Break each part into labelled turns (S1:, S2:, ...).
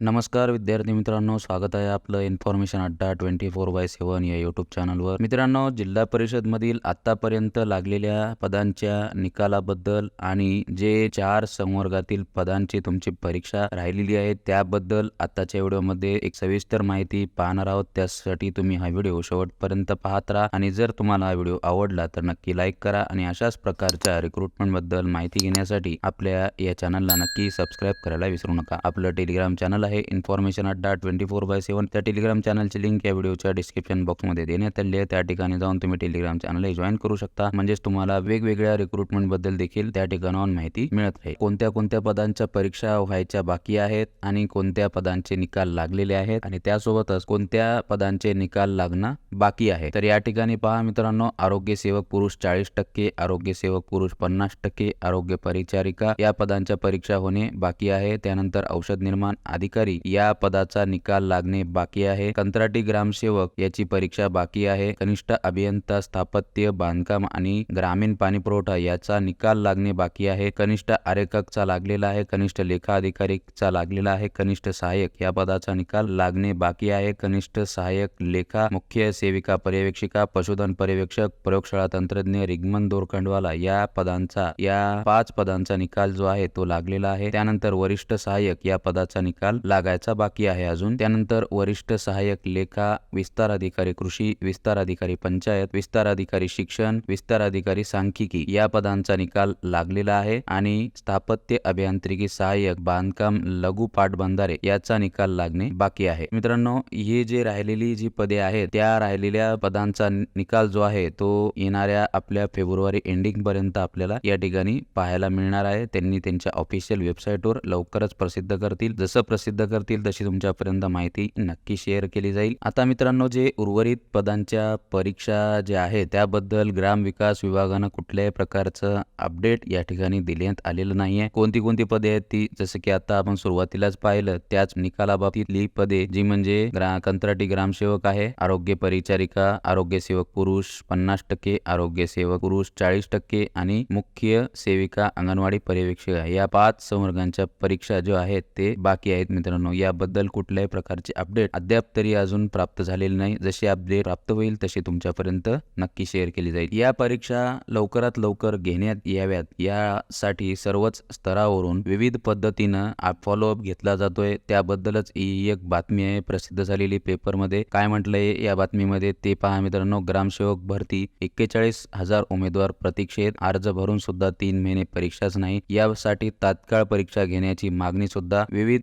S1: नमस्कार विद्यार्थी मित्रांनो. स्वागत आहे आपलं इन्फॉर्मेशन अड्डा ट्वेंटी फोर बाय सेवन या यूट्यूब चॅनलवर मित्रांनो जिल्हा परिषदमधील आत्तापर्यंत लागलेल्या पदांच्या निकालाबद्दल आणि जे चार संवर्गातील पदांची तुमची परीक्षा राहिलेली आहे त्याबद्दल आत्ताच्या व्हिडिओमध्ये एक सविस्तर माहिती पाहणार आहोत. त्यासाठी तुम्ही हा व्हिडिओ शेवटपर्यंत पाहत राहा आणि जर तुम्हाला हा व्हिडिओ आवडला तर नक्की लाईक करा आणि अशाच प्रकारच्या रिक्रुटमेंटबद्दल माहिती घेण्यासाठी आपल्या या चॅनलला नक्की सबस्क्राईब करायला विसरू नका. आपलं टेलिग्राम चॅनल आहे. Information Adda twenty four by seven त्या टेलिग्राम चॅनलची लिंक या व्हिडिओच्या डिस्क्रिप्शन बॉक्समध्ये देण्यात आली आहे. त्या ठिकाणी जाऊन तुम्ही टेलिग्राम चॅनल जॉईन करू शकता. म्हणजेच तुम्हाला वेगवेगळ्या रिक्रुटमेंटबद्दल देखील त्या ठिकाणाहून माहिती मिळत आहे. कोणत्या कोणत्या पदांच्या परीक्षा व्हायच्या बाकी आहेत आणि कोणत्या पदांचे निकाल लागलेले आहेत आणि त्यासोबतच कोणत्या पदांचे निकाल लागणं बाकी आहे? तर या ठिकाणी पहा मित्रांनो आरोग्य सेवक पुरुष चाळीस टक्के आरोग्य सेवक पुरुष पन्नास टक्के आरोग्य परिचारिका या पदांच्या परीक्षा होणे बाकी आहे. त्यानंतर औषध निर्माण अधिकारी या पदाचा निकाल लागणे बाकी आहे. कंत्राटी ग्रामसेवक याची परीक्षा बाकी आहे. कनिष्ठ अभियंता स्थापत्य बांधकाम आणि ग्रामीण पाणी पुरवठा याचा निकाल लागणे बाकी आहे. कनिष्ठ आरेखकचा लागलेला आहे. कनिष्ठ लेखा अधिकारीचा लागलेला आहे. कनिष्ठ सहाय्यक या पदाचा निकाल लागणे बाकी आहे. कनिष्ठ सहाय्यक लेखा मुख्य सेविका पर्यवेक्षिका पशुधन पर्यवेक्षक प्रयोगशाळा तंत्रज्ञ रिगमन दोरखंडवाला या पदांचा या पाच पदांचा निकाल जो आहे तो लागलेला आहे. त्यानंतर वरिष्ठ सहाय्यक या पदाचा निकाल लागायचा बाकी आहे अजून. त्यानंतर वरिष्ठ सहाय्यक लेखा विस्तार अधिकारी कृषी विस्तार अधिकारी पंचायत विस्तार अधिकारी शिक्षण विस्तार अधिकारी सांख्यिकी या पदांचा निकाल लागलेला आहे आणि स्थापत्य अभियांत्रिकी सहाय्यक बांधकाम लघु पाटबंधारे याचा निकाल लागणे बाकी आहे. मित्रांनो ही जे राहिलेली जी पदे आहेत त्या राहिलेल्या पदांचा निकाल जो आहे तो येणाऱ्या आपल्या फेब्रुवारी एंडिंग पर्यंत आपल्याला या ठिकाणी पाहायला मिळणार आहे. त्यांनी त्यांच्या ऑफिशियल वेबसाईटवर लवकरच प्रसिद्ध करतील. जसं प्रसिद्ध करतील तशी तुमच्यापर्यंत माहिती नक्की शेअर केली जाईल. आता मित्रांनो जे उर्वरित पदांच्या परीक्षा जे आहे त्याबद्दल ग्राम विकास विभागानं कुठल्याही प्रकारचं अपडेट या ठिकाणी देण्यात आलेलं नाहीये. कोणती कोणती पदे आहेत ती जसं की आता आपण सुरुवातीलाच पाहिलं त्याच निकालाबाबतीतली पदे जी म्हणजे ग्रा कंत्राटी ग्रामसेवक आहे आरोग्य परिचारिका आरोग्य सेवक पुरुष पन्नास टक्के आरोग्य सेवक पुरुष चाळीस टक्के आणि मुख्य सेविका अंगणवाडी पर्यवेक्षिका या पाच संवर्गांच्या परीक्षा जो आहेत ते बाकी आहेत मित्रांनो याबद्दल कुठल्याही प्रकारचे अपडेट अद्याप तरी अजून प्राप्त झालेले नाही. जशी अपडेट प्राप्त होईल तशी तुमच्यापर्यंत नक्की शेअर केली जाईल. या परीक्षा लवकरात लवकर घेण्यात याव्यात. यासाठी सर्वच स्तरावरून विविध पद्धतीनं फॉलोअप घेतला जातोय. त्याबद्दलच ही एक बातमी आहे. प्रसिद्ध झालेली पेपरमध्ये काय म्हटलंय? या बातमीमध्ये ते पहा मित्रांनो. ग्रामसेवक भरती एक्केचाळीस हजार उमेदवार प्रतीक्षेत अर्ज भरून सुद्धा तीन महिने परीक्षाच नाही. यासाठी तात्काळ परीक्षा घेण्याची मागणी सुद्धा विविध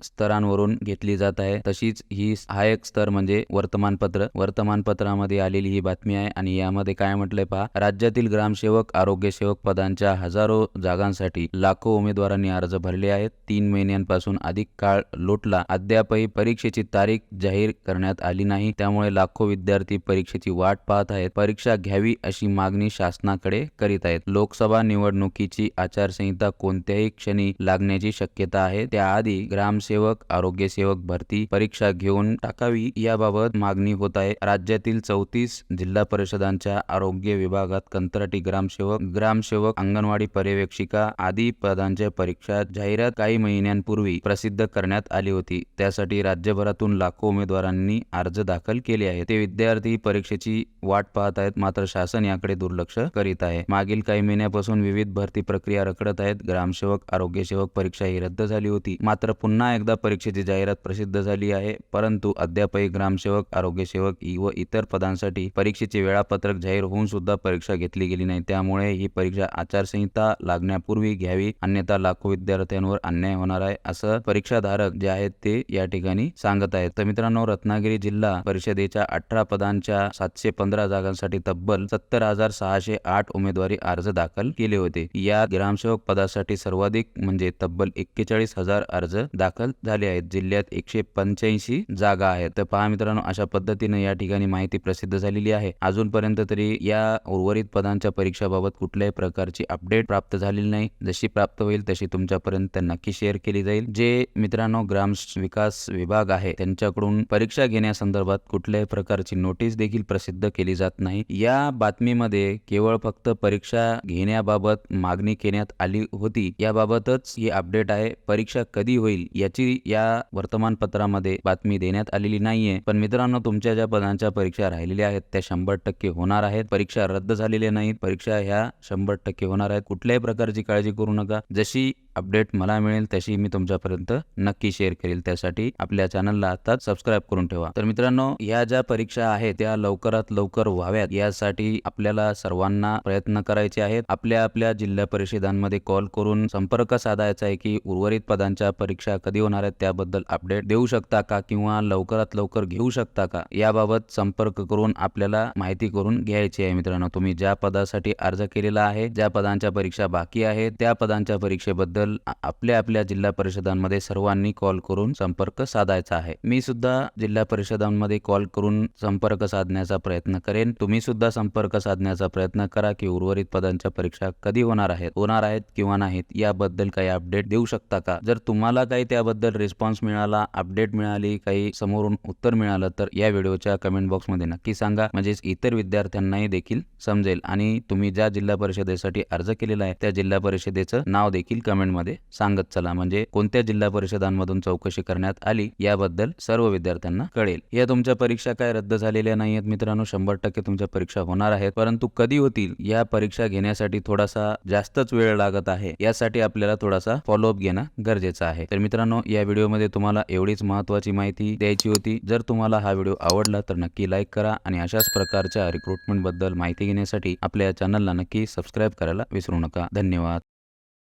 S1: स्तरांवरून घेतली जात आहे. तशीच ही सहाय्यक स्तर म्हणजे वर्तमानपत्र. वर्तमानपत्रामध्ये आलेली ही बातमी आहे आणि यामध्ये काय म्हटलंय पहा. राज्यातील ग्रामसेवक आरोग्य सेवक पदांच्या हजारो जागांसाठी लाखो उमेदवारांनी अर्ज भरले आहेत. तीन महिन्यांपासून अधिक काळ लोटला. अद्यापही परीक्षेची तारीख जाहीर करण्यात आली नाही. त्यामुळे लाखो विद्यार्थी परीक्षेची वाट पाहत आहेत. परीक्षा घ्यावी अशी मागणी शासनाकडे करीत आहेत. लोकसभा निवडणुकीची आचारसंहिता कोणत्याही क्षणी लागण्याची शक्यता आहे. त्याआधी ग्रामसेवक आरोग्यसेवक भरती परीक्षा घेऊन टाकावी याबाबत मागणी होत आहे. राज्यातील चौतीस जिल्हा परिषदांच्या आरोग्य विभागात कंत्राटी ग्रामसेवक ग्रामसेवक अंगणवाडी पर्यवेक्षिका आदी पदांच्या परीक्षा जाहिरात काही महिन्यांपूर्वी प्रसिद्ध करण्यात आली होती. त्यासाठी राज्यभरातून लाखो उमेदवारांनी अर्ज दाखल केले आहेत. ते विद्यार्थी परीक्षेची वाट पाहत आहेत मात्र शासन याकडे दुर्लक्ष करीत आहे. मागील काही महिन्यापासून विविध भरती प्रक्रिया रखडत आहेत. ग्रामसेवक आरोग्यसेवक परीक्षा ही रद्द झाली होती. मात्र पुन्हा एकदा परीक्षेची जाहिरात प्रसिद्ध झाली आहे. परंतु अद्यापही ग्रामसेवक आरोग्यसेवक व इतर पदांसाठी परीक्षेचे वेळापत्रक जाहीर होऊन सुद्धा परीक्षा घेतली गेली नाही. त्यामुळे ही परीक्षा आचारसंहिता लागण्यापूर्वी घ्यावी. अन्यथा लाखो विद्यार्थ्यांवर अन्याय होणार आहे असं परीक्षाधारक जे आहेत ते या ठिकाणी सांगत आहेत. तर मित्रांनो रत्नागिरी जिल्हा परिषदेच्या अठरा पदांच्या सातशे पंधरा जागांसाठी तब्बल सत्तर हजार सहाशे आठ उमेदवारी अर्ज दाखल केले होते. या ग्रामसेवक पदासाठी सर्वाधिक म्हणजे तब्बल एक्केचाळीस हजार अर्ज दाखल झाले आहेत. जिल्ह्यात एकशे पंच्याऐंशी जागा आहेत. तर पहा मित्रांनो अशा पद्धतीने या ठिकाणी माहिती प्रसिद्ध झालेली आहे. अजूनपर्यंत तरी या उर्वरित पदांच्या परीक्षाबाबत कुठल्याही प्रकारची अपडेट प्राप्त झालेली नाही. जशी प्राप्त होईल तशी तुमच्यापर्यंत नक्की शेअर केली जाईल. जे मित्रांनो ग्राम विकास विभाग आहे त्यांच्याकडून परीक्षा घेण्यासंदर्भात कुठल्याही प्रकारची नोटीस देखील प्रसिद्ध केली जात नाही. या बातमीमध्ये केवळ फक्त परीक्षा घेण्याबाबत मागणी करण्यात आली होती. याबाबतच ही अपडेट आहे. परीक्षा कधी होईल याची या या वर्तमानपत्रामध्ये बातमी देण्यात आलेली नाहीये. पण मित्रांनो तुमच्या ज्या पदांच्या परीक्षा राहिलेल्या आहेत त्या शंभर टक्के होणार आहेत. परीक्षा रद्द झालेल्या नाहीत. परीक्षा ह्या शंभर टक्के होणार आहेत. कुठल्याही प्रकारची काळजी करू नका. जशी अपडेट मला मिळेल तशी मी तुमच्यापर्यंत नक्की शेअर करेल. त्यासाठी आपल्या चॅनलला आताच सबस्क्राईब करून ठेवा. तर मित्रांनो या ज्या परीक्षा आहेत त्या लवकरात लवकर व्हाव्यात. यासाठी आपल्याला सर्वांना प्रयत्न करायचे आहेत. आपल्या आपल्या जिल्हा परिषदांमध्ये कॉल करून संपर्क साधायचा आहे की उर्वरित पदांच्या परीक्षा कधी होणार आहेत त्याबद्दल अपडेट देऊ शकता का किंवा लवकरात लवकर घेऊ शकता का? याबाबत संपर्क करून आपल्याला माहिती करून घ्यायची आहे मित्रांनो. तुम्ही ज्या पदासाठी अर्ज केलेला आहे ज्या पदांच्या परीक्षा बाकी आहेत त्या पदांच्या परीक्षेबद्दल बद्दल आपल्या आपल्या जिल्हा परिषदांमध्ये सर्वांनी कॉल करून संपर्क साधायचा आहे. मी सुद्धा जिल्हा परिषदांमध्ये कॉल करून संपर्क साधण्याचा प्रयत्न करेन. तुम्ही सुद्धा संपर्क साधण्याचा प्रयत्न करा की उर्वरित पदांच्या परीक्षा कधी होणार आहेत होणार आहेत किंवा नाहीत याबद्दल काही अपडेट देऊ शकता का? जर तुम्हाला काही त्याबद्दल रिस्पॉन्स मिळाला अपडेट मिळाली काही समोरून उत्तर मिळालं तर या व्हिडिओच्या कमेंट बॉक्समध्ये नक्की सांगा. म्हणजेच इतर विद्यार्थ्यांनाही देखील समजेल. आणि तुम्ही ज्या जिल्हा परिषदेसाठी अर्ज केलेला आहे त्या जिल्हा परिषदेचं नाव देखील कमेंट कमेंटमध्ये सांगत चला म्हणजे कोणत्या जिल्हा परिषदांमधून चौकशी करण्यात आली याबद्दल सर्व विद्यार्थ्यांना कळेल. या तुमच्या परीक्षा काय रद्द झालेल्या नाही आहेत मित्रांनो? शंभर टक्के तुमच्या परीक्षा होणार आहेत. परंतु कधी होतील? या परीक्षा घेण्यासाठी थोडासा जास्तच वेळ लागत आहे. यासाठी आपल्याला थोडासा फॉलोअप घेणं गरजेचं आहे. तर मित्रांनो या व्हिडिओमध्ये तुम्हाला एवढीच महत्वाची माहिती द्यायची होती. जर तुम्हाला हा व्हिडिओ आवडला तर नक्की लाईक करा आणि अशाच प्रकारच्या रिक्रुटमेंटबद्दल माहिती घेण्यासाठी आपल्या चॅनलला नक्की सबस्क्राईब करायला विसरू नका. धन्यवाद.